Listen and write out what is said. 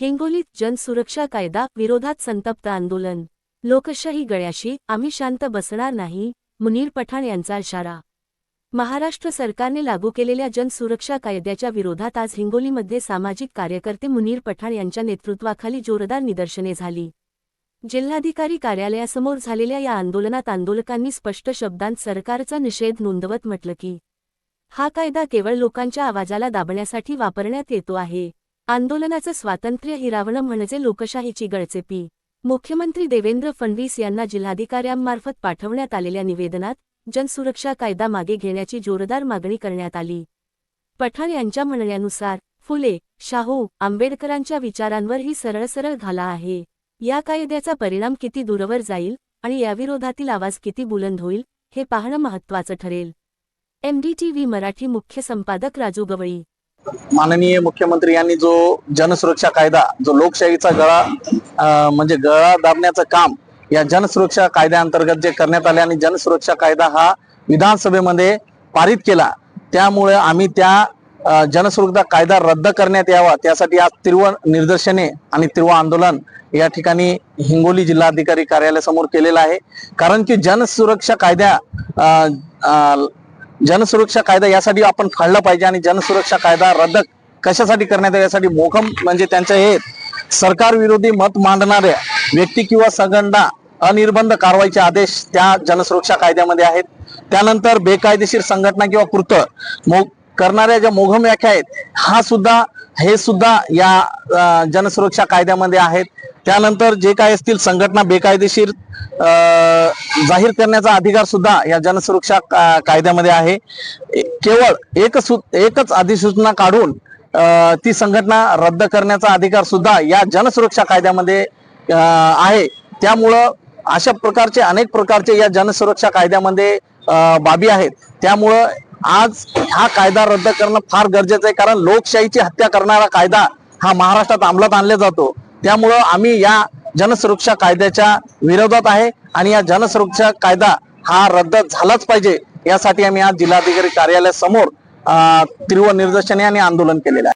हिंगोलीत जनसुरक्षा कायदा विरोधात संतप्त आंदोलन. लोकशाही गळ्याशी आम्ही शांत बसणार नाही मुनीर पठाण यांचा इशारा. महाराष्ट्र सरकारने लागू केलेल्या जनसुरक्षा कायद्याच्या विरोधात आज हिंगोलीमध्ये सामाजिक कार्यकर्ते मुनीर पठाण यांच्या नेतृत्वाखाली जोरदार निदर्शने झाली. जिल्हाधिकारी कार्यालयासमोर झालेल्या या आंदोलनात आंदोलकांनी स्पष्ट शब्दांत सरकारचा निषेध नोंदवत म्हटलं की हा कायदा केवळ लोकांच्या आवाजाला दाबण्यासाठी वापरण्यात येतो आहे. आंदोलनाचं स्वातंत्र्य हिरावणं म्हणजे लोकशाहीची गळचेपी. मुख्यमंत्री देवेंद्र फडणवीस यांना जिल्हाधिकाऱ्यांमार्फत पाठवण्यात आलेल्या निवेदनात जनसुरक्षा कायदा मागे घेण्याची जोरदार मागणी करण्यात आली. पठाण यांच्या म्हणण्यानुसार फुले शाहू आंबेडकरांच्या विचारांवर ही सरळ सरळ घाला आहे. या कायद्याचा परिणाम किती दूरवर जाईल आणि याविरोधातील आवाज किती बुलंद होईल हे पाहणं महत्त्वाचं ठरेल. एमडीटीव्ही मराठी मुख्य संपादक राजू गवळी माननीय मुख्यमंत्री यांनी जो जनसुरक्षा कायदा जो लोकशाहीचा गळा म्हणजे गळा दाबण्याचं काम या जनसुरक्षा कायद्याअंतर्गत जे करण्यात आले आणि जनसुरक्षा कायदा हा विधानसभेमध्ये पारित केला त्यामुळे आम्ही त्या जनसुरक्षा कायदा रद्द करण्यात यावा त्यासाठी आज तीव्र निदर्शने आणि तीव्र आंदोलन या ठिकाणी हिंगोली जिल्हाधिकारी कार्यालयासमोर केलेलं आहे. कारण की जनसुरक्षा कायद्या अं, जनसुरक्षा कायदा यासाठी आपण फाळला पाहिजे आणि जनसुरक्षा कायदा रद्द कशासाठी करण्यात यासाठी मोघम म्हणजे त्यांचं हे सरकार विरोधी मत मांडणाऱ्या व्यक्ती किंवा संघटना अनिर्बंध कारवाईचे आदेश त्या जनसुरक्षा कायद्यामध्ये आहेत. त्यानंतर बेकायदेशीर संघटना किंवा कृत मो करणाऱ्या ज्या मोघम व्याख्या आहेत हा सुद्धा हे सुद्धा या जनसुरक्षा कायद्यामध्ये आहेत. त्यानंतर जे काय असतील संघटना बेकायदेशीर जाहीर करण्याचा अधिकार सुद्धा या जनसुरक्षा का- कायद्यामध्ये आहे. केवळ एक एकच अधिसूचना काढून ती संघटना रद्द करण्याचा अधिकार सुद्धा या जनसुरक्षा कायद्यामध्ये आहे. त्यामुळं अशा प्रकारचे अनेक प्रकारचे या जनसुरक्षा कायद्यामध्ये बाबी आहेत. त्यामुळं आज हा कायदा रद्द करणं फार गरजेचं आहे. कारण लोकशाहीची हत्या करणारा कायदा हा महाराष्ट्रात अंमलात आणला जातो. त्यामुळं आम्ही या जनसुरक्षा कायद्याच्या विरोधात आहे आणि या जनसुरक्षा कायदा हा रद्द झालाच पाहिजे यासाठी आम्ही आज जिल्हाधिकारी कार्यालयासमोर तीव्र निदर्शने आणि आंदोलन केलेलं आहे.